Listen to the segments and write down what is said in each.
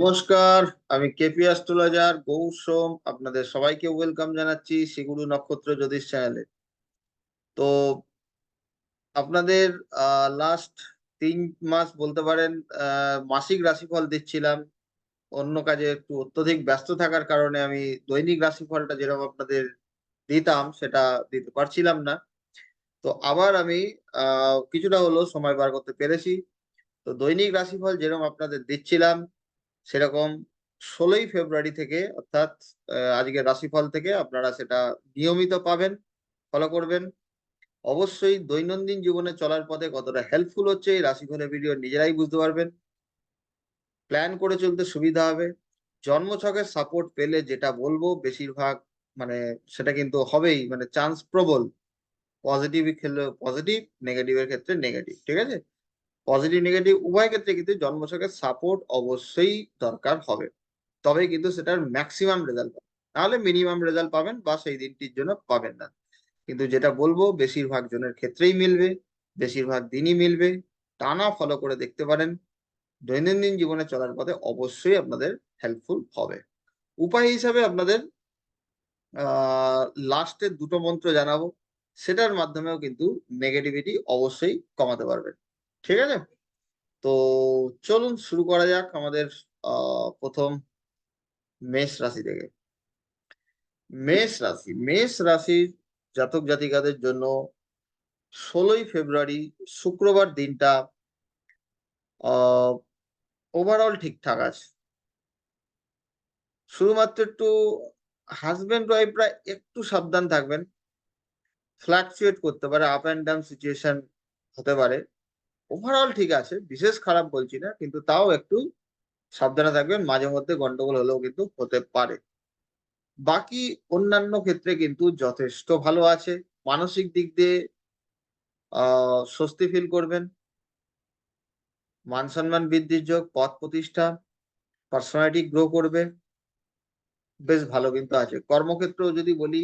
নমস্কার, আমি KP astrologer Gour সোম, আপনাদের সবাইকে ওয়েলকাম জানাচ্ছি শিগুরু নক্ষত্র জ্যোতিষ চ্যানেলে তো আপনাদের লাস্ট তিন মাস বলতে পারেন মাসিক রাশিফল দিচ্ছিলাম। অন্য কাজে একটু অত্যধিক ব্যস্ত থাকার কারণে আমি দৈনিক রাশিফলটা যেরকম আপনাদের দিতাম, সেটা দিতে পারছিলাম না। তো আবার আমি কিছুটা হলো সময় বার করতে পেরেছি। তো দৈনিক রাশিফল যেরকম আপনাদের দিচ্ছিলাম সেরকম ষোলোই ফেব্রুয়ারি থেকে অর্থাৎ আজকের রাশিফল থেকে আপনারা সেটা নিয়মিত পাবেন ফলো করবেন। অবশ্যই দৈনন্দিন জীবনে চলার পথে কতটা হেল্পফুল হচ্ছে এই রাশিফলের ভিডিও নিজেরাই বুঝতে পারবেন। প্ল্যান করে চলতে সুবিধা হবে। জন্মছকের সাপোর্ট পেলে যেটা বলব বেশিরভাগ মানে সেটা কিন্তু হবেই মানে চান্স প্রবল। পজিটিভ খেলে পজিটিভ নেগেটিভের ক্ষেত্রে নেগেটিভ ঠিক আছে? পজিটিভ নেগেটিভ উভয় ক্ষেত্রে কিন্তু জন্মছকের সাপোর্ট অবশ্যই দরকার হবে। তবেই কিন্তু সেটার ম্যাক্সিমাম রেজাল্ট পাবেন। নাহলে মিনিমাম রেজাল্ট পাবেন বা সেই দিনটির জন্য পাবেন না। কিন্তু যেটা বলব, বেশিরভাগ জনের ক্ষেত্রেই মিলবে, বেশিরভাগ দিনই মিলবে। টানা ফলো করে দেখতে পারেন। দৈনন্দিন জীবনে চলার পথে অবশ্যই আপনাদের হেল্পফুল হবে। উপায় হিসাবে আপনাদের লাস্টের দুটো মন্ত্র জানাব। সেটার মাধ্যমেও কিন্তু নেগেটিভিটি অবশ্যই কমাতে পারবেন। ঠিক আছে? তো চলুন, শুরু করা যাক আমাদের প্রথম মেষ রাশি থেকে। মেষ রাশি, মেষ রাশির জাতক জাতিকাদের জন্য ষোলোই ফেব্রুয়ারি শুক্রবার দিনটা ওভারঅল ঠিকঠাক আছে। শুধুমাত্র একটু হাজবেন্ড ওয়াইফরা একটু সাবধান থাকবেন। ফ্লাকচুয়েট করতে পারে আপ অ্যান্ড ডাউন সিচুয়েশন হতে পারে। ওভারঅল ঠিক আছে, বিশেষ খারাপ বলছি না, কিন্তু তাও একটু সাবধানে থাকবেন, মাঝে মধ্যে গন্ডগোল হলেও কিন্তু হতে পারে। বাকি অন্যান্য ক্ষেত্রে কিন্তু যথেষ্ট ভালো আছে, মানসিক দিক দিয়ে স্বস্তি ফিল করবেন। মান সম্মান বৃদ্ধির যোগ, পথ প্রতিষ্ঠা পার্সোনালিটি গ্রো করবে, বেশ ভালো কিন্তু আছে। কর্মক্ষেত্রেও যদি বলি,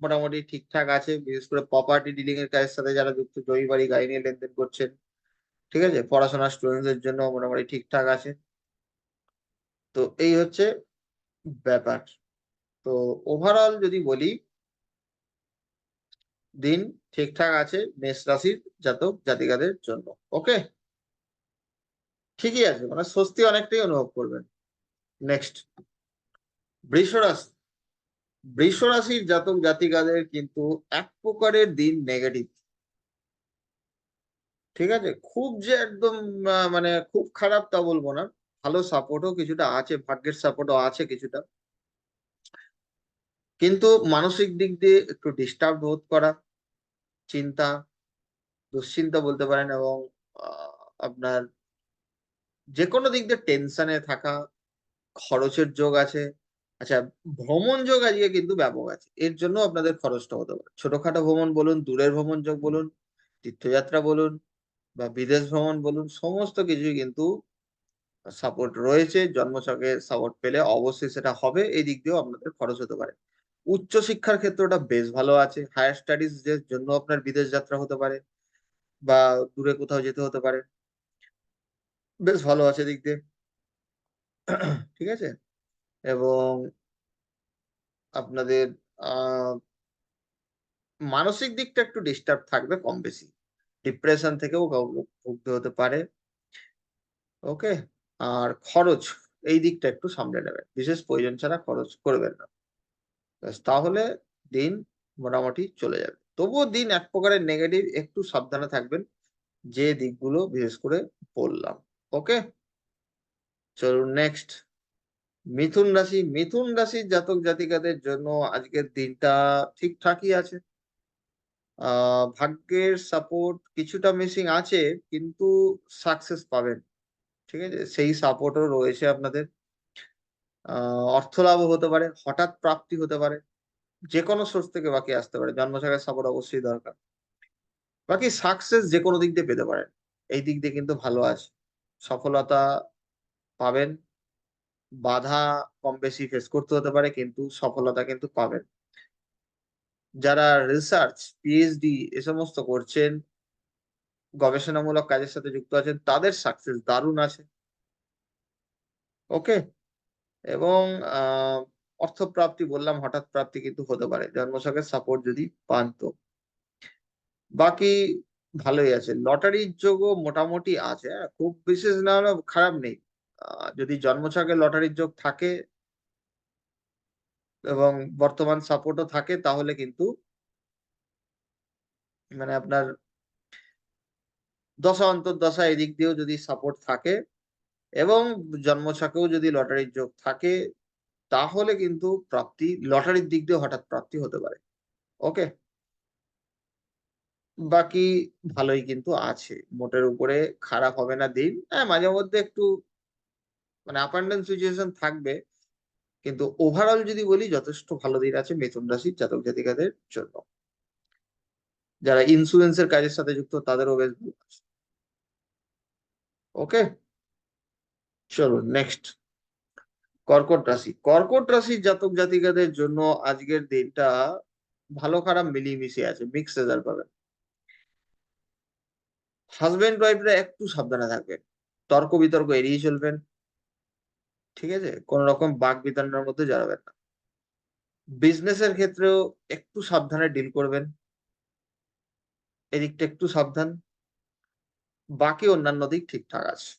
মোটামুটি ঠিকঠাক আছে, বিশেষ করে প্রপার্টি ডিলিং এর কাজের সাথে যারা যুক্ত, জমি বাড়ি, গাড়ি নিয়ে লেনদেন করছেন ঠিক আছে? পড়াশোনার স্টুডেন্টদের জন্য মোটামুটি ঠিকঠাক আছে। তো এই হচ্ছে ব্যাপার। তো ওভারঅল যদি বলি, দিন ঠিকঠাক আছে মেষ রাশির জাতক জাতিকাদের জন্য। ওকে ঠিকই আছে মানে স্বস্তি অনেকটাই অনুভব করবেন। নেক্সট বৃষ রাশি। বৃষ রাশির জাতক জাতিকাদের কিন্তু এক প্রকারের দিন নেগেটিভ ঠিক আছে? খুব যে একদম মানে খুব খারাপ তা বলব না। ভালো সাপোর্টও কিছুটা আছে, ভাগ্যের সাপোর্টও আছে কিছুটা। কিন্তু মানসিক দিক দিয়ে একটু ডিস্টার্ব বোধ করা, চিন্তা, দুশ্চিন্তা বলতে পারেন এবং আপনার যে কোনো দিক দিয়ে টেনশনে থাকা, খরচের যোগ আছে। আচ্ছা ভ্রমণ যোগ আজকে কিন্তু ব্যাপক আছে। এর জন্য আপনাদের খরচটা হতে পারে। ছোটখাটো ভ্রমণ বলুন, দূরের ভ্রমণ যোগ বলুন, তীর্থযাত্রা বলুন বা বিদেশ ভ্রমণ বলুন, সমস্ত কিছুই কিন্তু সাপোর্ট রয়েছে। জন্মছকে সাপোর্ট পেলে অবশ্যই সেটা হবে। এই দিক দিয়েও আপনাদের খরচ হতে পারে। উচ্চ শিক্ষার ক্ষেত্রটা বেশ ভালো আছে। হায়ার স্টাডিজ এর জন্য আপনার বিদেশ যাত্রা হতে পারে বা দূরে কোথাও যেতে হতে পারে। বেশ ভালো আছে দিক দিয়ে। ঠিক আছে? এবং আপনাদের মানসিক দিকটা একটু ডিস্টার্ব থাকবে কম বেশি। ডিপ্রেশন থেকেও ভুগতে হতে পারে। ওকে আর খরচ, এই দিকটা একটু সামলে নেবেন। বিশেষ প্রয়োজন ছাড়া খরচ করবেন না। তাহলে দিন মোটামুটি চলে যাবে। তবুও দিন এক প্রকারের নেগেটিভ একটু সাবধানে থাকবেন যে দিকগুলো বিশেষ করে বললাম। ওকে চলুন নেক্সট মিথুন রাশি, মিথুন রাশির জাতক জাতিকাদের জন্য আজকের দিনটা ঠিকঠাকই আছে। ভাগ্যের সাপোর্ট কিছুটা মিসিং আছে, কিন্তু সাকসেস পাবেন। ঠিক আছে? সেই সাপোর্টও রয়েছে আপনাদের। অর্থ লাভও হতে পারে, হঠাৎ প্রাপ্তি হতে পারে যে কোনো সোর্স থেকে বাকি আসতে পারে। জন্মছকের সাপোর্ট অবশ্যই দরকার। বাকি সাকসেস যে কোনো দিক দিয়ে পেতে পারেন। এই দিক দিয়ে কিন্তু ভালো আছে। সফলতা পাবেন। বাধা কম বেশি ফেস করতে হতে পারে, কিন্তু সফলতা কিন্তু পাবেন। যারা রিসার্চ পিএইচডি এ সমস্ত করছেন, গবেষণামূলক কাজের সাথে যুক্ত আছেন, তাদের সাকসেস দারুণ আছে। ওকে এবং অর্থপ্রাপ্তি বললাম, হঠাৎ প্রাপ্তি কিন্তু হতে পারে। জন্মছকের সাপোর্ট যদি পান তো। বাকি ভালোই আছে। লটারির যোগও মোটামুটি আছে হ্যাঁ খুব বিশেষ না হলেও খারাপ নেই। যদি জন্মছকে লটারির যোগ থাকে এবং বর্তমান সাপোর্টও থাকে, তাহলে কিন্তু মানে আপনার দশা অন্তর্দশা এদিক দিয়েও যদি সাপোর্ট থাকে এবং জন্মছকেও যদি লটারির যোগ থাকে, তাহলে কিন্তু প্রাপ্তি লটারির দিক দিয়ে হঠাৎ প্রাপ্তি হতে পারে। ওকে বাকি ভালোই কিন্তু আছে। মোটের উপরে খারাপ হবে না দিন। হ্যাঁ মাঝে মধ্যে একটু মানে আপ অ্যান্ড ডাউন সিচুয়েশন থাকবে। কিন্তু ওভারঅল যদি বলি, যথেষ্ট ভালো দিন আছে মিথুন রাশির জাতক জাতিকাদের জন্য। যারা ইন্স্যুরেন্সের কাজের সাথে যুক্ত, তাদেরও বেশ ভালো আছে। ওকে চলো নেক্সট কর্কট রাশি। কর্কট রাশির জাতক জাতিকাদের জন্য আজকের দিনটা ভালো খারাপ মিলিয়ে আছে মিক্স রেজাল্ট পাবেন। হাজবেন্ড ওয়াইফরা একটু সাবধানে থাকবেন। তর্ক বিতর্ক এড়িয়ে চলবেন। ঠিক আছে? কোন রকম বাক বিতণ্ডার মধ্যে জড়াবেন না। বিজনেসের ক্ষেত্রেও একটু সাবধানে ডিল করবেন। এদিকটা একটু সাবধান। বাকি অন্যান্য দিক ঠিকঠাক আছে।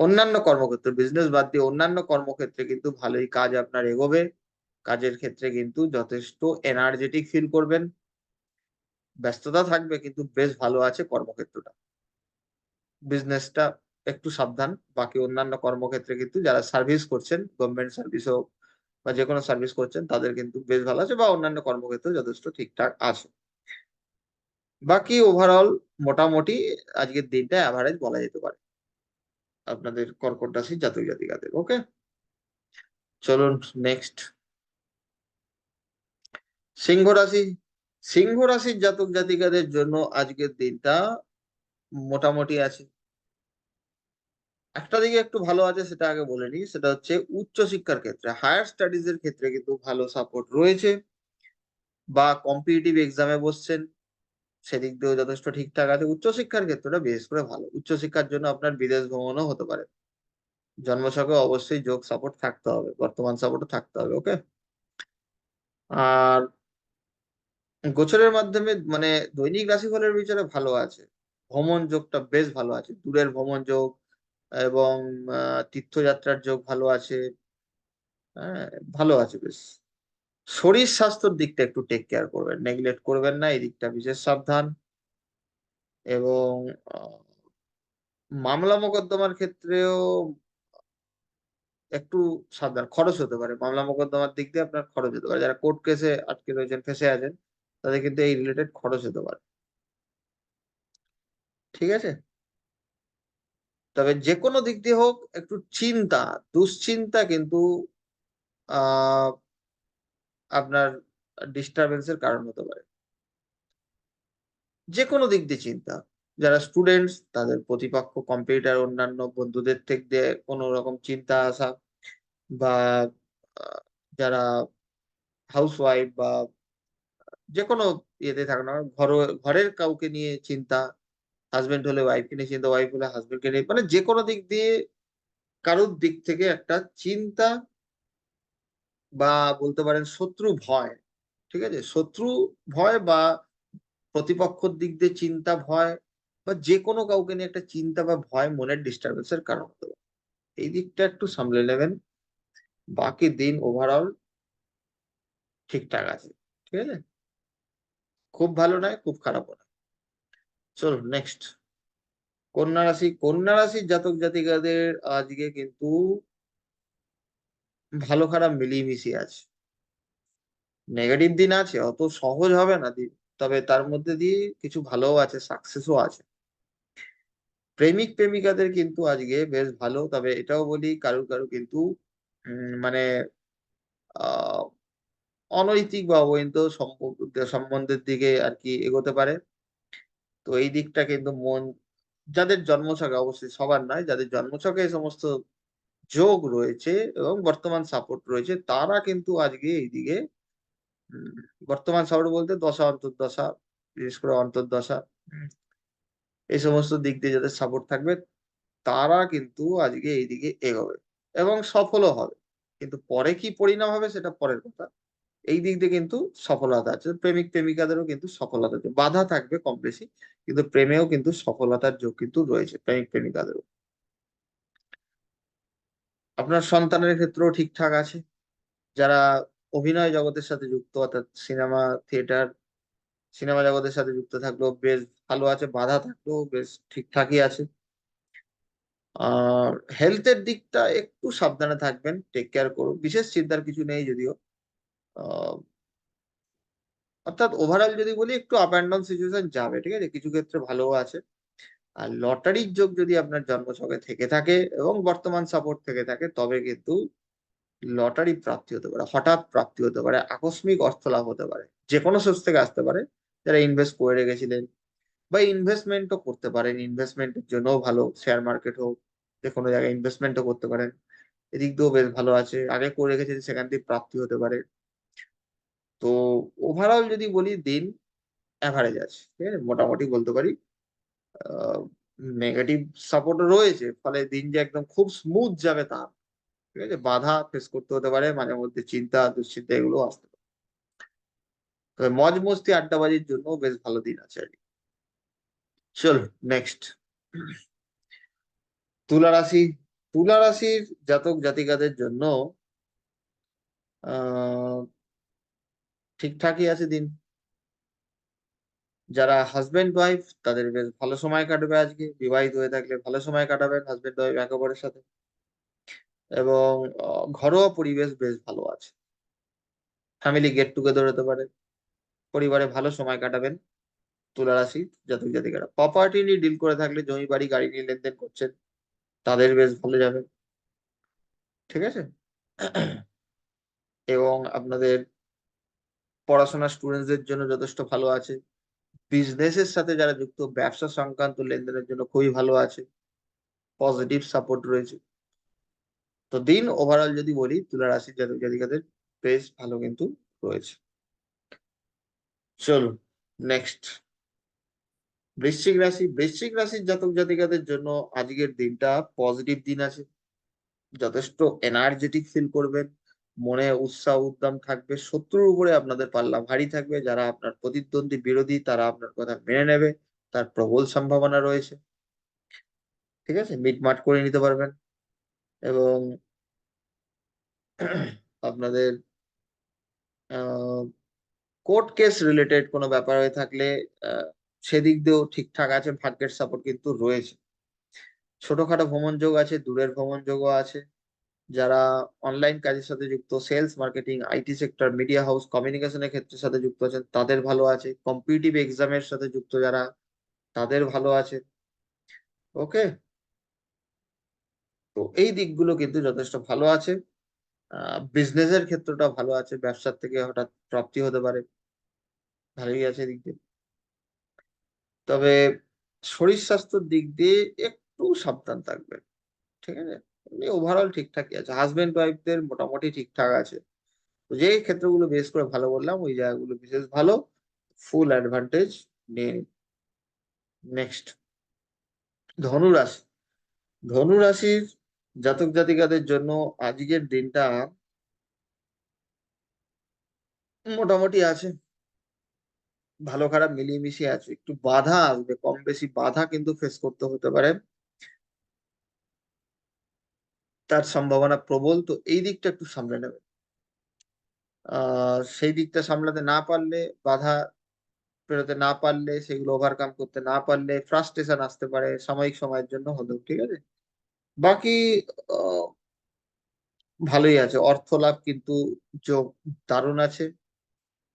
অন্যান্য কর্মক্ষেত্রে বিজনেস বাদ দিয়ে অন্যান্য কর্মক্ষেত্রে কিন্তু ভালোই কাজ আপনার এগোবে। কাজের ক্ষেত্রে কিন্তু যথেষ্ট এনার্জেটিক ফিল করবেন। ব্যস্ততা থাকবে কিন্তু বেশ ভালো আছে কর্মক্ষেত্রটা। বিজনেসটা একটু সাবধান। বাকি অন্যান্য কর্মক্ষেত্রে কিন্তু যারা সার্ভিস করছেন গভর্নমেন্ট সার্ভিস হোক বা যে কোনো সার্ভিস করছেন, তাদের কিন্তু বেশ ভালো আছে বা অন্যান্য কর্মক্ষেত্রে যথেষ্ট ঠিকঠাক আছে। বাকি ওভারঅল মোটামুটি আজকের দিনটা অ্যাভারেজ বলা যেতে পারে। আপনাদের কর্কট রাশির জাতক জাতিকাদের ওকে চলুন নেক্সট সিংহ রাশি। সিংহ রাশির জাতক জাতিকাদের জন্য আজকের দিনটা মোটামুটি আছে। একটা দিকে একটু ভালো আছে, সেটা আগে বলে নিই, সেটা হচ্ছে উচ্চ শিক্ষার ক্ষেত্রে হায়ার স্টাডিজ এর ক্ষেত্রে কিন্তু ভালো সাপোর্ট রয়েছে। বা কম্পিটিটিভ এক্সামে বসছেন, সেদিক দিয়েও যথেষ্ট ঠিকঠাক আছে। উচ্চশিক্ষার ক্ষেত্রটা বিশেষ করে ভালো। উচ্চশিক্ষার জন্য আপনার বিদেশ ভ্রমণও হতে পারে। জন্মছকে অবশ্যই যোগ সাপোর্ট থাকতে হবে, বর্তমান সাপোর্টও থাকতে হবে ওকে আর গোচরের মাধ্যমে মানে দৈনিক রাশিফলের বিচারে ভালো আছে। ভ্রমণ যোগটা বেশ ভালো আছে। দূরের ভ্রমণ যোগ এবং তীর্থযাত্রার যোগ ভালো আছে। হ্যাঁ ভালো আছে বেশ। শরীর স্বাস্থ্যের দিকটা একটু টেক কেয়ার করবেন নেগলেক্ট করবেন না, এই দিকটা বিশেষ সাবধান। এবং মামলা মোকদ্দমার ক্ষেত্রেও একটু সাবধান, খরচ হতে পারে। মামলা মোকদ্দমার দিক দিয়ে আপনার খরচ হতে পারে। যারা কোর্ট কেসে আটকে রয়েছেন, ফেসে আছেন, তাদের কিন্তু এই রিলেটেড খরচ হতে পারে। ঠিক আছে? তবে যে কোনো দিক দিয়ে হোক, একটু চিন্তা, দুশ্চিন্তা কিন্তু আপনার ডিস্টারবেন্সের কারণ হতে পারে। যে কোনো দিক দিয়ে চিন্তা। যারা স্টুডেন্টস তাদের প্রতিপক্ষ কম্পিউটার অন্যান্য বন্ধুদের থেকে কোনো রকম চিন্তা আসা বা যারা হাউসওয়াইফ বা যে কোনো ইয়েতে থাকে না ঘর ঘরের কাউকে নিয়ে চিন্তা হাজবেন্ড হলে ওয়াইফকে নিয়ে চিন্তা ওয়াইফ হলে হাজবেন্ডকে নিয়ে মানে যে কোনো দিক দিয়ে কারোর দিক থেকে একটা চিন্তা বা বলতে পারেন শত্রু ভয়, ঠিক আছে? শত্রু ভয় বা প্রতিপক্ষর দিক দিয়ে চিন্তা ভয় বা যে কোনো কাউকে নিয়ে একটা চিন্তা বা ভয়, মনের ডিস্টারবেন্সের কারণ হতে পারে। এই দিকটা একটু সামলে নেবেন। বাকি দিন ওভারঅল ঠিকঠাক আছে, ঠিক আছে? খুব ভালো নয়, খুব খারাপও নয়। চলো নেক্সট কন্যা রাশি, কন্যা রাশির জাতক জাতিকাদের আজকে কিন্তু ভালো খারাপ মিলিয়ে আছে। নেগেটিভ দিন আছে, অত সহজ হবে না দিন, তবে তার মধ্যে দিয়ে কিছু ভালোও আছে সাকসেসও আছে। প্রেমিক, প্রেমিকাদের কিন্তু আজকে বেশ ভালো, তবে এটাও বলি কারু কারু কিন্তু মানে অনৈতিক বা অবৈধ সম্বন্ধের দিকে আর কি এগোতে পারে। তো এই দিকটা কিন্তু মন, যাদের জন্মছকে অবশ্যই সবার নয়, যাদের জন্মছকে এই সমস্ত যোগ রয়েছে এবং বর্তমান সাপোর্ট রয়েছে, তারা কিন্তু আজকে এইদিকে বর্তমান সাপোর্ট বলতে দশা, অন্তর্দশা, বিশেষ করে অন্তর্দশা, এই সমস্ত দিক দিয়ে যাদের সাপোর্ট থাকবে, তারা কিন্তু আজকে এইদিকে এগোবে এবং সফলও হবে। কিন্তু পরে কি পরিণাম হবে সেটা পরের কথা। এই দিক দিয়ে কিন্তু সফলতা আছে। প্রেমিক প্রেমিকাদেরও কিন্তু সফলতা আছে। বাধা থাকবে কম বেশি, কিন্তু প্রেমেও কিন্তু সফলতার যোগ কিন্তু রয়েছে প্রেমিক প্রেমিকাদেরও। আপনার সন্তানের ক্ষেত্রেও ঠিকঠাক আছে। যারা অভিনয় জগতের সাথে যুক্ত, অর্থাৎ সিনেমা, থিয়েটার, সিনেমা জগতের সাথে যুক্ত থাকলেও বেশ ভালো আছে, বাধা থাকলেও বেশ ঠিকঠাকই আছে। আর হেলথের দিকটা একটু সাবধানে থাকবেন টেক কেয়ার করুন। বিশেষ চিন্তার কিছু নেই যদিও। অর্থাৎ ওভারঅল যদি বলি একটু আপ অ্যান্ড ডাউন সিচুয়েশন যাবে, ঠিক আছে? কিছু ক্ষেত্রে ভালোও আছে। আর লটারির যোগ যদি আপনার জন্মছকে থেকে থাকে এবং বর্তমান সাপোর্ট থেকে থাকে, তবে কিন্তু লটারি প্রাপ্তি হতে পারে, হঠাৎ প্রাপ্তি হতে পারে, আকস্মিক অর্থ লাভ হতে পারে। যে কোনো সোর্স থেকে আসতে পারে, যারা ইনভেস্ট করে রেখেছিলেন বা ইনভেস্টমেন্টও করতে পারেন ইনভেস্টমেন্টের জন্যও ভালো শেয়ার মার্কেট হোক যে কোনো জায়গায় ইনভেস্টমেন্টও করতে পারেন। এদিক দিয়েও বেশ ভালো আছে, আগে করে রেখেছেন, সেখান থেকে প্রাপ্তি হতে পারে। তো ওভারঅল যদি বলি দিন অ্যাভারেজ আছে, ঠিক আছে? মোটামুটি বলতে পারি নেগেটিভ সাপোর্ট রয়েছে, ফলে দিন যে একদম খুব স্মুথ যাবে তা ঠিক আছে? বাধা ফেস করতে হতে পারে, মাঝে মধ্যে চিন্তা, দুশ্চিন্তা এগুলো আসতে পারে। মজ মস্তি আড্ডাবাজির জন্য বেশ ভালো দিন আছে আর কি। চলো নেক্সট তুলা রাশি, তুলা রাশির জাতক জাতিকাদের জন্য, আহ ঠিকঠাকই আছে দিন। যারা হাজবেন্ড ওয়াইফ তাদের বেশ ভালো সময় কাটবে আজকে। বিবাহিত হয়ে থাকলে ভালো সময় কাটাবেন হাজবেন্ড ওয়াইফ একে অপরের সাথে। এবং ঘরোয়া পরিবেশ বেশ ভালো আছে। ফ্যামিলি গেট টুগেদার হতে পারে। পরিবারে ভালো সময় কাটাবেন। তুলা রাশি জাতক জাতিকারা। প্রপার্টি নিয়ে ডিল করে থাকলে জমি, বাড়ি, গাড়ি নিয়ে লেনদেন করছেন, তাদের বেশ ভালো যাবে। ঠিক আছে? এবং আপনাদের পড়াশোনা স্টুডেন্টসদের জন্য যথেষ্ট ভালো আছে। বিজনেসের সাথে যারা যুক্ত, ব্যবসা সংক্রান্ত লেনদেনের জন্য খুবই ভালো আছে। পজিটিভ সাপোর্ট রয়েছে। তো দিন ওভারঅল যদি বলি, তুলা রাশি জাতক জাতিকাদের বেশ ভালো কিন্তু রয়েছে। চলুন নেক্সট বৃশ্চিক রাশি, বৃশ্চিক রাশির জাতক জাতিকাদের জন্য আজকের দিনটা পজিটিভ দিন আছে। যথেষ্ট এনার্জেটিক ফিল করবেন। মনে উৎসাহ, উদ্যম থাকবে, শত্রুর উপরে আপনাদের পাল্লা ভারী থাকবে, যারা আপনার প্রতিদ্বন্দ্বী, বিরোধী, তারা আপনার কথা মেনে নেবে, তার প্রবল সম্ভাবনা রয়েছে। ঠিক আছে? মিটমাট করে নিতে পারবেন। এবং আপনাদের কোর্ট কেস রিলেটেড কোনো ব্যাপার হয়ে থাকলে সেদিক দিয়েও ঠিকঠাক আছে, ভাগ্যের সাপোর্ট কিন্তু রয়েছে। ছোটখাটো ভ্রমণ যোগ আছে, দূরের ভ্রমণ যোগও আছে। যারা অনলাইন কাজের সাথে যুক্ত sales marketing IT sector media house কমিউনিকেশনের ক্ষেত্রের সাথে যুক্ত আছেন, তাদের ভালো আছে। কম্পিটিটিভ এক্সামের সাথে যুক্ত যারা, তাদের ভালো আছে। ওকে তো এই দিকগুলো কিন্তু যথেষ্ট ভালো আছে। বিজনেসের ক্ষেত্রটা ভালো আছে। ব্যবসার থেকে হঠাৎ প্রাপ্তি হতে পারে। ভালোই আছে এদিক দিয়ে। তবে শরীর স্বাস্থ্যের দিক দিয়ে একটু সাবধান থাকবেন। ঠিক আছে? এমনি ওভারঅল ঠিকঠাকই আছে। হাজবেন্ড ওয়াইফদের মোটামুটি ঠিকঠাক আছে। তো যে ক্ষেত্রগুলো বেশ করে ভালো বললাম, ওই জায়গাগুলো বিশেষ ভালো। ফুল অ্যাডভান্টেজ নিয়ে নেক্সট ধনুরাশি। ধনুরাশির জাতক জাতিকাদের জন্য আজকের দিনটা মোটামুটি আছে। ভালো খারাপ মিলিয়ে মিশিয়ে আছে। একটু বাধা আসবে, কম বেশি বাধা কিন্তু ফেস করতে হতে পারে। তার সম্ভাবনা প্রবল, তো এই দিকটা একটু সামলে নেবে। সেই দিকটা সামলাতে না পারলে, বাধা পেরোতে না পারলে, সেগুলো ওভারকাম করতে না পারলে ফ্রাস্ট্রেশন আসতে পারে সাময়িক সময়ের জন্য হলেও, ঠিক আছে? বাকি ভালোই আছে, অর্থ লাভ কিন্তু দারুণ আছে।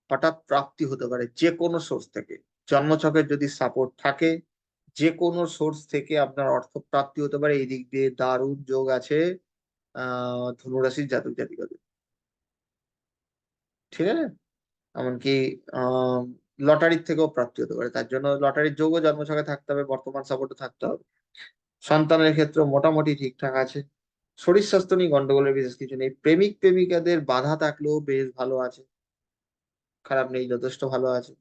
হঠাৎ প্রাপ্তি হতে পারে যে কোনো সোর্স থেকে। জন্মছকের যদি সাপোর্ট থাকে যে কোনো সোর্স থেকে আপনার অর্থ প্রাপ্তি হতে পারে এই দিক দিয়ে দারুণ যোগ আছে, আহ, ধনুরাশির জাতক জাতিকাদের। ঠিক আছে? এমনকি, আহ, লটারির থেকেও প্রাপ্তি হতে পারে। তার জন্য লটারির যোগও জন্মছকে থাকতে হবে, বর্তমান সাপোর্টও থাকতে হবে। সন্তানের ক্ষেত্রে মোটামুটি ঠিকঠাক আছে। শরীর স্বাস্থ্য নিয়ে গন্ডগোলের বিশেষ কিছু নেই। প্রেমিক প্রেমিকাদের বাধা থাকলেও বেশ ভালো আছে। খারাপ নেই, যথেষ্ট ভালো আছে।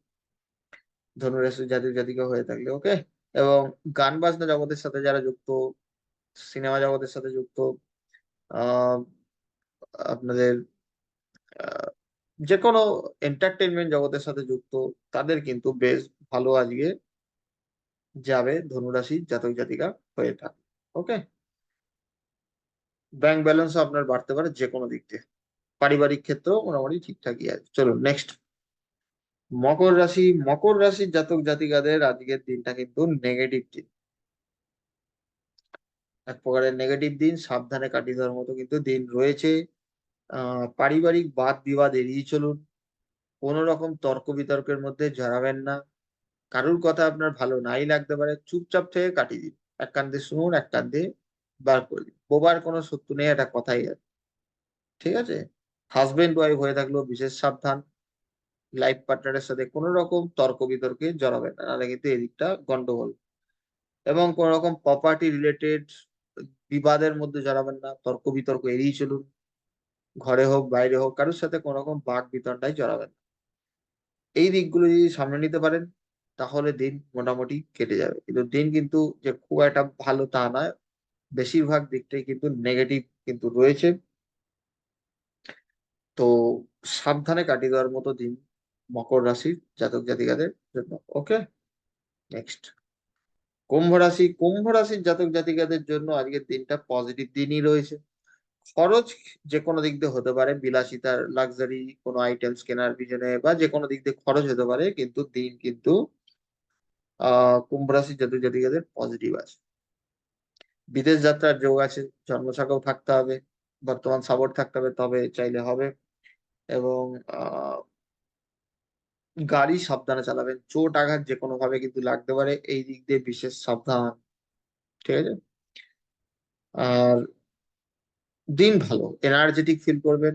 ধনুরাশি জাতির জাতিকা হয়ে থাকলে ওকে এবং গান বাজনা জগতের সাথে যারা যুক্ত, সিনেমা জগতের সাথে যুক্ত আপনাদের যে কোনো এন্টারটেনমেন্ট জগতের সাথে যুক্ত, তাদের কিন্তু বেশ ভালো আজকে যাবে ধনুরাশি জাতক জাতিকা হয়ে থাকে, ওকে? ব্যাংক ব্যালেন্সও আপনার বাড়তে পারে যে কোনো দিক থেকে পারিবারিক ক্ষেত্রেও মোটামুটি ঠিকঠাকই আছে। চলুন নেক্সট মকর রাশি, মকর রাশির জাতক জাতিকাদের আজকের দিনটা কিন্তু নেগেটিভ দিন। এক প্রকারের নেগেটিভ দিন, সাবধানে কাটিয়ে দেওয়ার মতো কিন্তু দিন রয়েছে। পারিবারিক বাদ বিবাদ এড়িয়ে চলুন। কোনো রকম তর্ক বিতর্কের মধ্যে জড়াবেন না। কারুর কথা আপনার ভালো নাই লাগতে পারে, চুপচাপ থেকে কাটিয়ে দিন। এক কান দিয়ে শুনুন, এক কান দিয়ে বার করে দিন। বোবার কোনো সত্য নেই একটা কথাই আছে ঠিক আছে? হাজবেন্ড ওয়াইফ হয়ে থাকলেও বিশেষ সাবধান। লাইফ পার্টনারের সাথে কোনো রকম তর্ক বিতর্কে জড়াবেন না। নাহলে কিন্তু এদিকটা গন্ডগোল। এবং কোন রকম প্রপার্টি রিলেটেড বিবাদের মধ্যে জড়াবেন না, তর্ক বিতর্ক এড়িয়ে চলুন। ঘরে হোক, বাইরে হোক, কারোর সাথে কোন রকম বাক বিতণ্ডায় জড়াবেন না। এই দিকগুলো যদি সামনে নিতে পারেন, তাহলে দিন মোটামুটি কেটে যাবে। কিন্তু দিন কিন্তু যে খুব একটা ভালো তা নয়, বেশিরভাগ দিকটাই কিন্তু নেগেটিভ কিন্তু রয়েছে। তো সাবধানে কাটিয়ে দেওয়ার মতো দিন মকর রাশির জাতক জাতিকাদের জন্য। ওকে নেক্সট কুম্ভ রাশি, কুম্ভ রাশির জাতক জাতিকাদের জন্য আজকের দিনটা পজিটিভ দিনই রয়েছে। খরচ যে কোনো দিক দিয়ে হতে পারে বিলাসিতার লাক্সারি কোনো আইটেমস কেনার পিছনে বা যে কোনো দিক দিয়ে খরচ হতে পারে, কিন্তু দিন কিন্তু কুম্ভ রাশির জাতক জাতিকাদের পজিটিভ আছে। বিদেশ যাত্রার যোগ আছে জন্মছকেও থাকতে হবে, বর্তমান সাপোর্ট থাকতে হবে, তবে চাইলে হবে। এবং গাড়ি সাবধানে চালাবেন। চোট আঘাত যে কোনো ভাবে কিন্তু লাগতে পারে। এই দিক দিয়ে বিশেষ সাবধান। ঠিক আছে? আর দিন ভালো। এনার্জেটিক ফিল করবেন।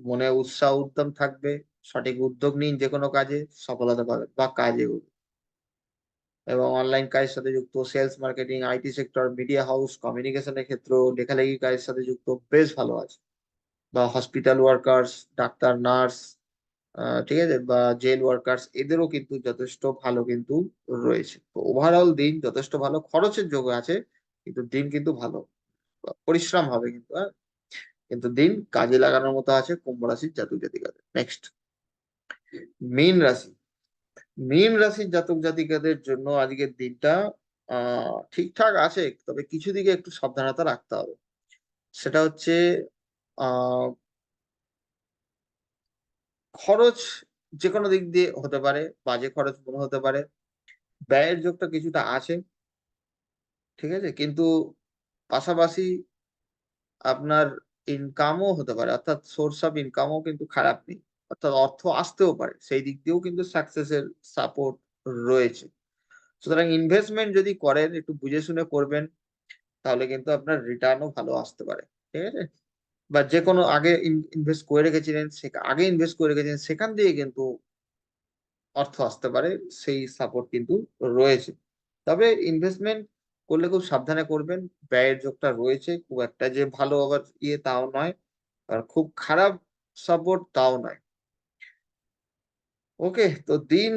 মনে উৎসাহ উদ্যম থাকবে। সঠিক উদ্যোগ নিন যে কোনো কাজে, সফলতা পাবেন বা কাজে এবং অনলাইন কাজের সাথে যুক্ত sales marketing IT sector media house কমিউনিকেশনের ক্ষেত্র, লেখালেখি কাজের সাথে যুক্ত, বেশ ভালো আছে। বা হসপিটাল ওয়ার্কার্স ডাক্তার নার্স ঠিক আছে? বা জেল ওয়ার্কার্স এদেরও কিন্তু যথেষ্ট ভালো কিন্তু রয়েছে। তো ওভারঅল দিন যথেষ্ট ভালো, খরচের যোগ আছে, কিন্তু দিন কিন্তু ভালো। পরিশ্রম হবে কিন্তু হ্যাঁ? কিন্তু দিন কাজে লাগানোর মতো আছে কুম্ভ রাশির জাতক জাতিকাদের। নেক্সট মীন রাশি। মীন রাশির জাতক জাতিকাদের জন্য আজকের দিনটা, আহ, ঠিকঠাক আছে, তবে কিছু দিকে একটু সাবধানতা রাখতে হবে। সেটা হচ্ছে, আহ খরচ যে কোনো দিক দিয়ে হতে পারে, বাজে খরচ মনে হতে পারে, ব্যয়ের যোগটা কিছুটা আছে, ঠিক আছে? কিন্তু পাশাপাশি আপনার ইনকামও হতে পারে, অর্থাৎ সোর্স অফ ইনকামও কিন্তু খারাপ নেই, অর্থাৎ অর্থ আসতেও পারে, সেই দিক দিয়েও কিন্তু সাকসেসের সাপোর্ট রয়েছে। সুতরাং ইনভেস্টমেন্ট যদি করেন, একটু বুঝে শুনে করবেন, তাহলে কিন্তু আপনার রিটার্নও ভালো আসতে পারে, ঠিক আছে? বা যে কোনো আগে ইনভেস্ট করে রেখেছিলেন আগে ইনভেস্ট করে রেখেছিলেন, সেখান দিয়ে কিন্তু অর্থ আসতে পারে, সেই সাপোর্ট কিন্তু রয়েছে। তবে ইনভেস্টমেন্ট করলে খুব সাবধানে করবেন, ব্যয়ের যোগটা রয়েছে, খুব একটা যে ভালো আবার ইয়ে তাও নয়, আর খুব খারাপ সাপোর্ট তাও নয়। ওকে তো দিন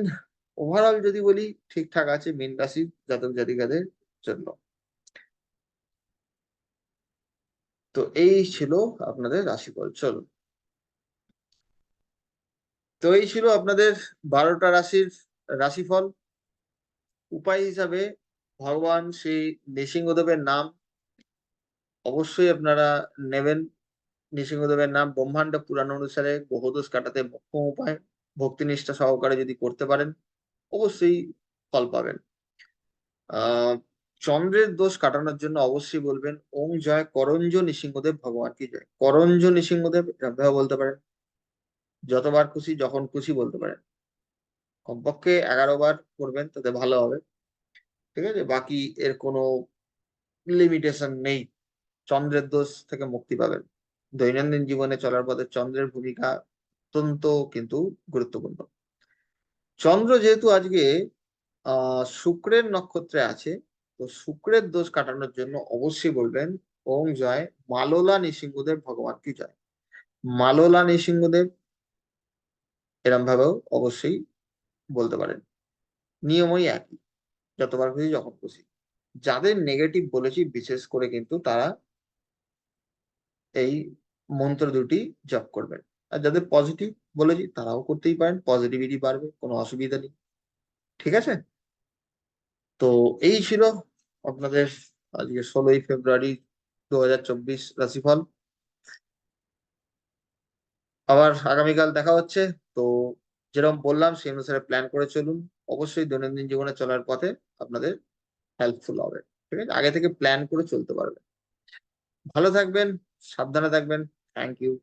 ওভারঅল যদি বলি, ঠিকঠাক আছে মীন রাশি জাতক জাতিকাদের জন্য। তো এই ছিল আপনাদের রাশিফল, চলুন। তো এই ছিল আপনাদের বারোটা রাশির রাশিফল। উপায় হিসাবে ভগবান শ্রী নৃসিংহদেবের নাম অবশ্যই আপনারা নেবেন। নৃসিংহদেবের নাম ব্রহ্মাণ্ড পুরাণ অনুসারে গ্রহদোষ কাটাতে মোক্ষম উপায়। ভক্তিনিষ্ঠা সহকারে যদি করতে পারেন, অবশ্যই ফল পাবেন। আহ চন্দ্রের দোষ কাটানোর জন্য অবশ্যই বলবেন ওম জয় করঞ্জ নৃসিংহদেব ভগবান কি জয়? করঞ্জ নৃসিংহদেব এভাবে বলতে পারেন। যতবার খুশি, যখন খুশি বলতে পারেন। কমপক্ষে এগারো বার করবেন, তাতে ভালো হবে। ঠিক আছে? বাকি এর কোনো লিমিটেশন নেই। চন্দ্রের দোষ থেকে মুক্তি পাবেন। দৈনন্দিন জীবনে চলার পথে চন্দ্রের ভূমিকা অত্যন্ত কিন্তু গুরুত্বপূর্ণ। চন্দ্র যেহেতু আজকে, আহ, শুক্রের নক্ষত্রে আছে তো শুক্রের দোষ কাটানোর জন্য অবশ্যই বলবেন ওম জয়, মালোলা নৃসিংহদেব ভগবান কি জয়? মালোলা নৃসিংহদেব, এরম ভাবেও অবশ্যই বলতে পারেন। নিয়মই একই, যতবার খুশি যখন খুশি। যাদের নেগেটিভ বলেছি, বিশেষ করে কিন্তু তারা এই মন্ত্র দুটি জপ করবেন। আর যাদের পজিটিভ বলেছি, তারাও করতেই পারেন পজিটিভিটি বাড়বে, কোনো অসুবিধা নেই। ঠিক আছে? তো এই ছিল আপনাদের আজকে ষোলোই ফেব্রুয়ারি দু হাজার চব্বিশ রাশিফল। আবার আগামীকাল দেখা হচ্ছে, তো যেরকম বললাম সেই অনুসারে প্ল্যান করে চলুন। অবশ্যই দৈনন্দিন জীবনে চলার পথে আপনাদের হেল্পফুল হবে, ঠিক আছে? আগে থেকে প্ল্যান করে চলতে পারবেন। ভালো থাকবেন, সাবধানে থাকবেন। Thank you